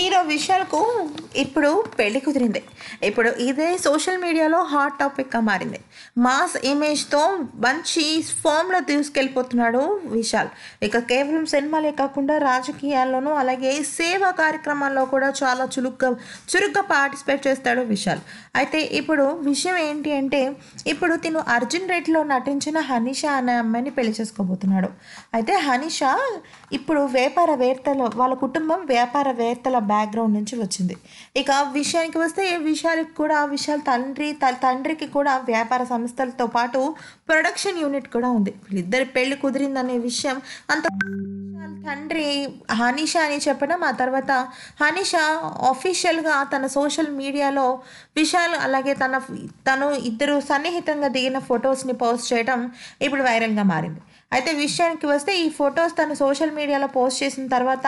Hero విశాల్కు ఇప్పుడు పెళ్ళి కుదిరింది. ఇప్పుడు ఇదే సోషల్ మీడియాలో హాట్ టాపిక్గా మారింది. మాస్ ఇమేజ్తో మంచి ఫామ్లో తీసుకెళ్ళిపోతున్నాడు విశాల్. ఇక కేవలం సినిమాలే కాకుండా రాజకీయాల్లోనూ అలాగే సేవా కార్యక్రమాల్లో కూడా చాలా చురుగ్గా చురుగ్గా పార్టిసిపేట్ చేస్తాడు విశాల్. అయితే ఇప్పుడు విషయం ఏంటి అంటే ఇప్పుడు తిను అర్జున్ రెడ్డిలో నటించిన హనీషా అనే అమ్మాయిని పెళ్ళి చేసుకోబోతున్నాడు. అయితే హనీషా ఇప్పుడు వ్యాపారవేత్తలు వాళ్ళ కుటుంబం వ్యాపార వేత్తల బ్యాక్గ్రౌండ్ నుంచి వచ్చింది. ఇక విషయానికి వస్తే విశాల్కి కూడా విశాల్ తండ్రి తండ్రికి కూడా వ్యాపార సంస్థలతో పాటు ప్రొడక్షన్ యూనిట్ కూడా ఉంది. వీళ్ళిద్దరి పెళ్ళి కుదిరిందనే విషయం అంత తండ్రి హనీషా అని చెప్పడం ఆ తర్వాత హనీషా అఫీషియల్గా తన సోషల్ మీడియాలో విశాల్ అలాగే తన తను ఇద్దరు సన్నిహితంగా దిగిన ఫొటోస్ని పోస్ట్ చేయడం ఇప్పుడు వైరల్గా మారింది. అయితే విషయానికి వస్తే ఈ ఫొటోస్ తను సోషల్ మీడియాలో పోస్ట్ చేసిన తర్వాత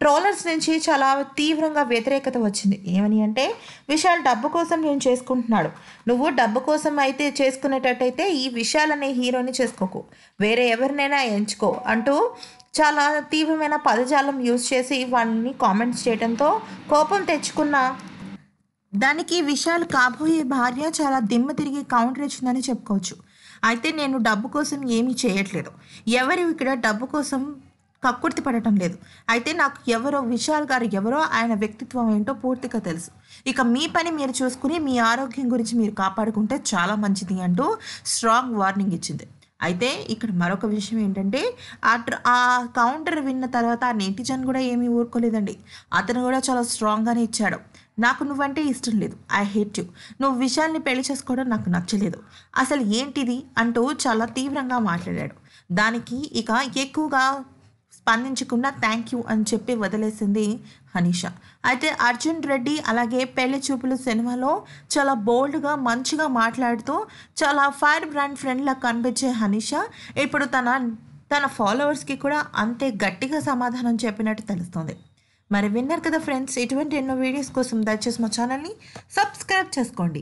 ట్రోలర్స్ నుంచి చాలా తీవ్రంగా వ్యతిరేకత వచ్చింది. ఏమని అంటే విశాల్ డబ్బు కోసం నేను చేసుకుంటున్నాడు. నువ్వు డబ్బు కోసం అయితే చేసుకునేటట్టయితే ఈ విశాల్ అనే హీరోని చేసుకోకు. వేరే ఎవరినైనా ఎంచుకో అంటూ చాలా తీవ్రమైన పదజాలం యూజ్ చేసి వాళ్ళని కామెంట్స్ చేయడంతో కోపం తెచ్చుకున్న దానికి విశాల్ కాబోయే భార్య చాలా దిమ్మ తిరిగి కౌంటర్ ఇచ్చిందని చెప్పుకోవచ్చు. అయితే నేను డబ్బు కోసం ఏమీ చేయట్లేదు. ఎవరు ఇక్కడ డబ్బు కోసం కక్కుర్తి పడటం లేదు. అయితే నాకు ఎవరో విశాల్ గారు ఎవరో ఆయన వ్యక్తిత్వం ఏంటో పూర్తిగా తెలుసు. ఇక మీ పని మీరు చూసుకుని మీ ఆరోగ్యం గురించి మీరు కాపాడుకుంటే చాలా మంచిది అంటూ స్ట్రాంగ్ వార్నింగ్ ఇచ్చింది. అయితే ఇక్కడ మరొక విషయం ఏంటంటే ఆ ఆ కౌంటర్ విన్న తర్వాత ఆ నెటిజన్ కూడా ఏమీ ఊరుకోలేదండి. అతను కూడా చాలా స్ట్రాంగ్గానే ఇచ్చాడు. నాకు నువ్వంటే ఇష్టం లేదు. I hate you. నువ్వు విషయాన్ని పెళ్ళి చేసుకోవడం నాకు నచ్చలేదు. అసలు ఏంటిది? అంటూ చాలా తీవ్రంగా మాట్లాడాడు. దానికి ఇక ఎక్కువగా స్పందించకుండా థ్యాంక్ యూ అని చెప్పి వదిలేసింది హనీష. అయితే అర్జున్ రెడ్డి అలాగే పెళ్ళి చూపులు సినిమాలో చాలా బోల్డ్గా మంచిగా మాట్లాడుతూ చాలా ఫైర్ బ్రాండ్ ఫ్రెండ్లా కనిపించే హనీష ఇప్పుడు తన తన ఫాలోవర్స్కి కూడా అంతే గట్టిగా సమాధానం చెప్పినట్టు తెలుస్తుంది. మరి విన్నారు కదా ఫ్రెండ్స్ ఇటువంటి ఎన్నో వీడియోస్ కోసం దయచేసి మా ఛానల్ని సబ్స్క్రైబ్ చేసుకోండి.